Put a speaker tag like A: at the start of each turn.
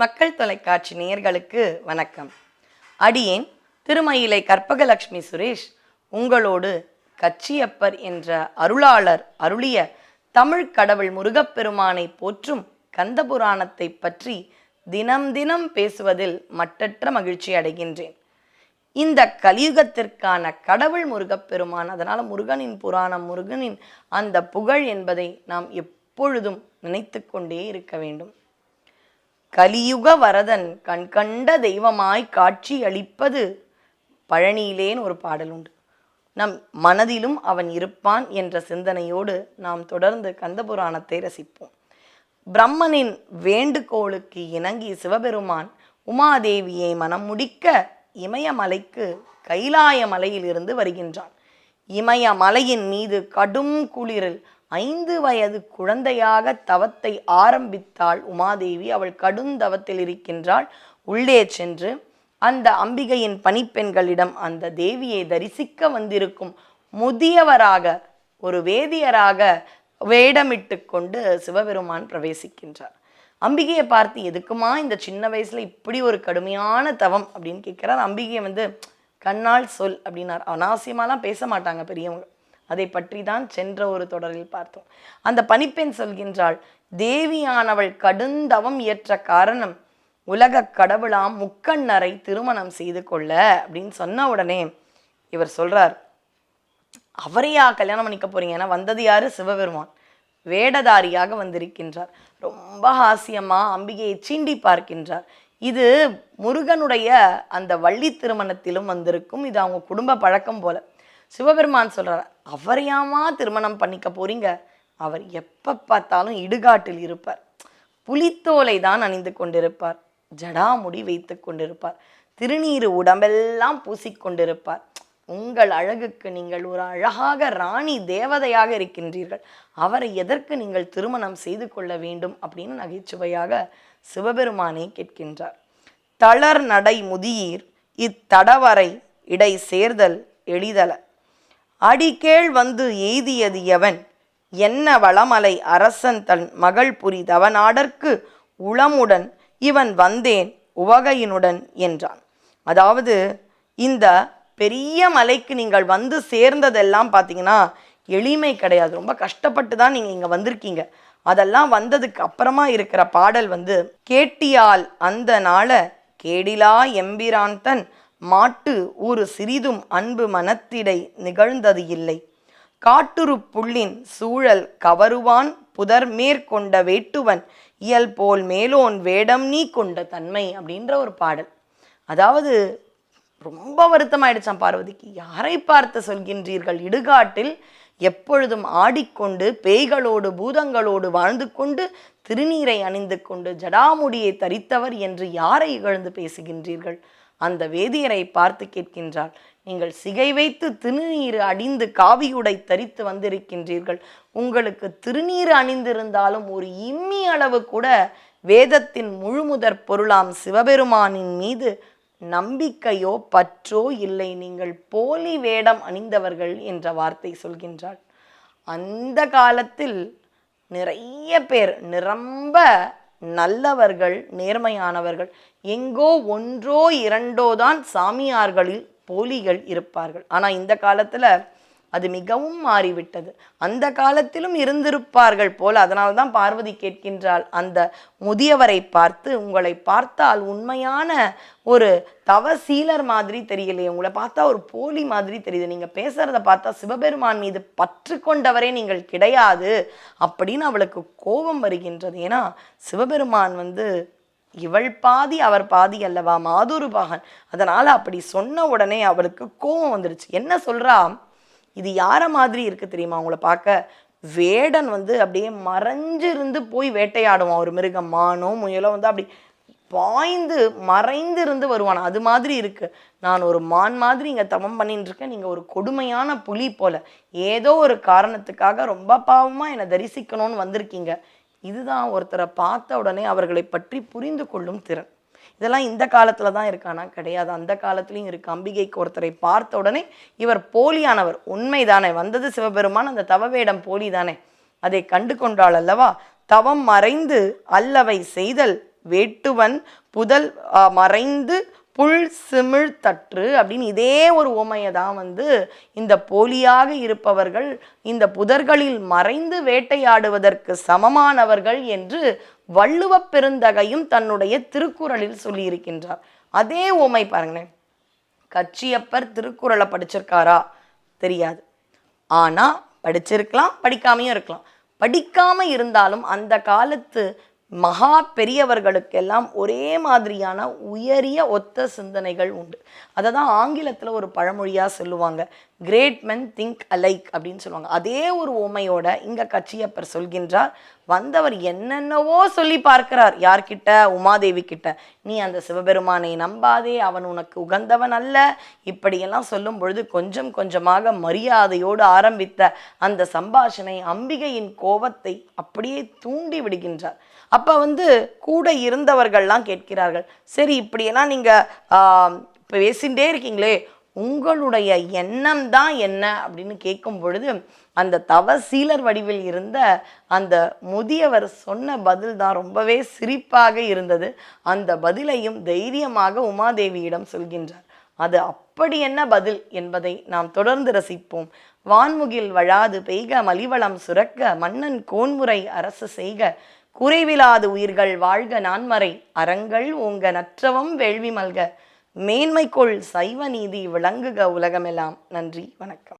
A: மக்கள் தொலைக்காட்சி நேயர்களுக்கு வணக்கம். அடியேன் திருமயிலை கற்பகலட்சுமி சுரேஷ் உங்களோடு கச்சியப்பர் என்ற அருளாளர் அருளிய தமிழ் கடவுள் முருகப்பெருமானை போற்றும் கந்தபுராணத்தை பற்றி தினம் தினம் பேசுவதில் மட்டற்ற மகிழ்ச்சி அடைகின்றேன். இந்த கலியுகத்திற்கான கடவுள் முருகப்பெருமான் அதனால் முருகனின் புராணம் முருகனின் அந்த புகழ் என்பதை நாம் எப்பொழுதும் நினைத்து கொண்டே இருக்க வேண்டும். கலியுக வரதன் கண்கண்ட தெய்வமாய் காட்சி அளிப்பது பழனியிலேன்னு ஒரு பாடல் உண்டு நம் மனதிலும் அவன் இருப்பான் என்ற சிந்தனையோடு நாம் தொடர்ந்து கந்தபுராணத்தை ரசிப்போம். பிரம்மனின் வேண்டுகோளுக்கு இணங்கி சிவபெருமான் உமாதேவியை மனம் முடிக்க இமயமலைக்கு கைலாய மலையிலிருந்து வருகின்றான். இமயமலையின் மீது கடும் குளிரில் ஐந்து வயது குழந்தையாக தவத்தை ஆரம்பித்தாள் உமாதேவி. அவள் கடுந்தவத்தில் இருக்கின்றாள். உள்ளே சென்று அந்த அம்பிகையின் பணிப்பெண்களிடம் அந்த தேவியை தரிசிக்க வந்திருக்கும் முதியவராக ஒரு வேதியராக வேடமிட்டு கொண்டு சிவபெருமான் பிரவேசிக்கின்றார். அம்பிகையை பார்த்து எதுக்குமா இந்த சின்ன வயசுல இப்படி ஒரு கடுமையான தவம்? அப்படின்னு கேட்குறார். அம்பிகையை வந்து கண்ணால் சொல் அப்படின்னார். அனாவசியமாலாம் பேச மாட்டாங்க பெரியவங்க. அதை பற்றி தான் சென்ற ஒரு தொடரில் பார்த்தோம். அந்த பணிப்பெண் சொல்கின்றாள் தேவியானவள் கடுந்தவம் இயற்ற காரணம் உலக கடவுளாம் முக்கண்ணரை திருமணம் செய்து கொள்ள அப்படின்னு சொன்ன உடனே இவர் சொல்றார் அவரையா கல்யாணம் பண்ணிக்க போறீங்க? ஏன்னா வந்தது யாரு? சிவபெருமான். வேடதாரியாக வந்திருக்கின்றார். ரொம்ப ஹாசியமா அம்பிகையை சீண்டி பார்க்கின்றார். இது முருகனுடைய அந்த வள்ளி திருமணத்திலும் வந்திருக்கும். இது அவங்க குடும்ப பழக்கம் போல. சிவபெருமான் சொல்கிறார் அவரையாமா திருமணம் பண்ணிக்க போறீங்க? அவர் எப்போ பார்த்தாலும் இடுகாட்டில் இருப்பார். புலித்தோலை தான் அணிந்து கொண்டிருப்பார். ஜடாமுடி வைத்து கொண்டிருப்பார். திருநீர் உடம்பெல்லாம் பூசிக்கொண்டிருப்பார் உங்கள் அழகுக்கு நீங்கள் ஒரு அழகாக ராணி தேவதையாக இருக்கின்றீர்கள். அவரை எதற்கு நீங்கள் திருமணம் செய்து கொள்ள வேண்டும்? அப்படின்னு நகைச்சுவையாக சிவபெருமானை கேட்கின்றார். தளர் நடை முதியீர் இத்தடவரை இடை சேர்தல் எளிதல. அடிக்கேள் வந்து எய்தியது எவன்? என்ன வளமலை அரசன் தன் மகள் புரி தவனாடற்கு உளமுடன் இவன் வந்தேன் உவகையினுடன் என்றான். அதாவது இந்த பெரிய மலைக்கு நீங்கள் வந்து சேர்ந்ததெல்லாம் பார்த்தீங்கன்னா எளிமை கிடையாது. ரொம்ப கஷ்டப்பட்டு தான் நீங்கள் இங்கே வந்திருக்கீங்க. அதெல்லாம் வந்ததுக்கு அப்புறமா இருக்கிற பாடல் வந்து கேட்டியால் அந்த நாள கேடிலா எம்பிரான் தன் மாட்டு ஒரு சிறிதும் அன்பு மனத்திடை நிகழ்ந்தது இல்லை. காட்டுரு புள்ளின் சூழல் கவருவான் புதர் மேற்கொண்ட வேட்டுவன் இயல் போல் மேலோன் வேடம் நீ கொண்ட தன்மை அப்படின்ற ஒரு பாடல். அதாவது ரொம்ப வருத்தமாயிடுச்சான் பார்வதிக்கு. யாரை பார்த்து சொல்கின்றீர்கள்? இடுகாட்டில் எப்பொழுதும் ஆடிக்கொண்டு பேய்களோடு பூதங்களோடு வாழ்ந்து கொண்டு திருநீரை அணிந்து கொண்டு ஜடாமுடியை தரித்தவர் என்று யாரை இகழ்ந்து பேசுகின்றீர்கள்? அந்த வேதியரை பார்த்து கேட்கின்றாள் நீங்கள் சிகை வைத்து திருநீர் அணிந்து காவியுடை தரித்து வந்திருக்கின்றீர்கள். உங்களுக்கு திருநீர் அணிந்திருந்தாலும் ஒரு இம்மி அளவு கூட வேதத்தின் முழுமுதற் பொருளாம் சிவபெருமானின் மீது நம்பிக்கையோ பற்றோ இல்லை. நீங்கள் போலி வேடம் அணிந்தவர்கள் என்ற வார்த்தை சொல்கின்றாள். அந்த காலத்தில் நிறைய பேர் நிரம்ப நல்லவர்கள் நேர்மையானவர்கள் எங்கோ ஒன்றோ இரண்டோ தான் சாமியார்களில் போலிகள் இருப்பார்கள். ஆனால் இந்த காலத்தில் அது மிகவும் மாறிவிட்டது. அந்த காலத்திலும் இருந்திருப்பார்கள் போல் அதனால்தான் பார்வதி கேட்கின்றாள். அந்த முதியவரை பார்த்து உங்களை பார்த்தால் உண்மையான ஒரு தவசீலர் மாதிரி தெரியலையே உங்களை பார்த்தா ஒரு போலி மாதிரி தெரியுது. நீங்கள் பேசுறத பார்த்தா சிவபெருமான் மீது பற்று கொண்டவரே நீங்கள் கிடையாது அப்படின்னு அவளுக்கு கோபம் வருகின்றது. ஏன்னா சிவபெருமான் வந்து இவள் பாதி அவர் பாதி அல்லவா? மாதுரு பாகன். அதனால அப்படி சொன்ன உடனே அவளுக்கு கோபம் வந்துடுச்சு என்ன சொல்றா? இது யாரை மாதிரி இருக்கு தெரியுமா? அவங்கள பார்க்க வேடன் வந்து அப்படியே மறைஞ்சிருந்து போய் வேட்டையாடுவான். ஒரு மிருகம் மானோ முயலோ வந்து அப்படி பாய்ந்து மறைந்து இருந்து வருவான். அது மாதிரி இருக்கு. நான் ஒரு மான் மாதிரி இங்க தவம் பண்ணிட்டு இருக்கேன் நீங்க ஒரு கொடுமையான புலி போல. ஏதோ ஒரு காரணத்துக்காக ரொம்ப பாவமா என்னை தரிசிக்கணும்னு வந்திருக்கீங்க. இதுதான் ஒருத்தரை பார்த்த உடனே அவர்களை பற்றி புரிந்து கொள்ளும் திறன். இதெல்லாம் இந்த காலத்தில் தான் இருக்கானா? கிடையாது. அந்த காலத்துலயும் இருக்கு அம்பிகைக்கு ஒருத்தரை பார்த்த உடனே இவர் போலியானவர். உண்மைதானே? வந்தது சிவபெருமான் அந்த தவவேடம் போலி தானே அதை கண்டு கொண்டாள் அல்லவா? தவம் மறைந்து அல்லவை செய்தல் வேட்டுவன் புதல் மறைந்து புல் சிமிழ் தற்று அப்படின்னு இதே ஒரு உமையை தான் வந்து இந்த போலியாக இருப்பவர்கள் இந்த புதர்களில் மறைந்து வேட்டையாடுவதற்கு சமமானவர்கள் என்று வள்ளுவப் பெருந்தகையும் தன்னுடைய திருக்குறளில் சொல்லியிருக்கின்றார். அதே உமை பாருங்களேன். கச்சியப்பர் திருக்குறளை படிச்சிருக்காரா? தெரியாது. ஆனால் படிச்சிருக்கலாம் படிக்காமையும் இருக்கலாம். படிக்காம இருந்தாலும் அந்த காலத்து மகா பெரியவர்களுக்கெல்லாம் ஒரே மாதிரியான உயரிய ஒத்த சிந்தனைகள் உண்டு. அதை தான் ஆங்கிலத்தில் ஒரு பழமொழியாக சொல்லுவாங்க. கிரேட் மென் திங்க் அலைக் அப்படின்னு சொல்லுவாங்க. அதே ஒரு உமையோட இங்க கச்சியப்பர் சொல்கின்றார் வந்தவர் என்னென்னவோ சொல்லி பார்க்கிறார். யார்கிட்ட? உமாதேவி கிட்ட. நீ அந்த சிவபெருமானை நம்பாதே. அவன் உனக்கு உகந்தவன் அல்ல. இப்படியெல்லாம் சொல்லும் பொழுது கொஞ்சம் கொஞ்சமாக மரியாதையோடு ஆரம்பித்த அந்த சம்பாஷணை அம்பிகையின் கோபத்தை அப்படியே தூண்டி விடுகின்றார். அப்போ வந்து கூட இருந்தவர்கள்லாம் கேட்கிறார்கள் சரி இப்படியெல்லாம் நீங்கள் இப்போ பேசிகிட்டே இருக்கீங்களே. உங்களுடைய எண்ணம் தான் என்ன அப்படின்னு கேட்கும் பொழுது அந்த தவசீலர் வடிவில் இருந்த அந்த முதியவர் சொன்ன பதில் தான் ரொம்பவே சிரிப்பாக இருந்தது. அந்த பதிலையும் தைரியமாக உமாதேவியிடம் சொல்கின்றார். அது அப்படி என்ன பதில் என்பதை நாம் தொடர்ந்து ரசிப்போம். வான்முகில் வழாது பெய்க மலிவளம் சுரக்க மன்னன் கோன்முறை அரசு செய்க. குறைவிலாது உயிர்கள் வாழ்க நான்மறை அறங்கள் உங்க நற்றவம் வேள்வி மல்க. மேன்மைக்குள் சைவ நீதி விளங்குக உலகமெல்லாம். நன்றி வணக்கம்.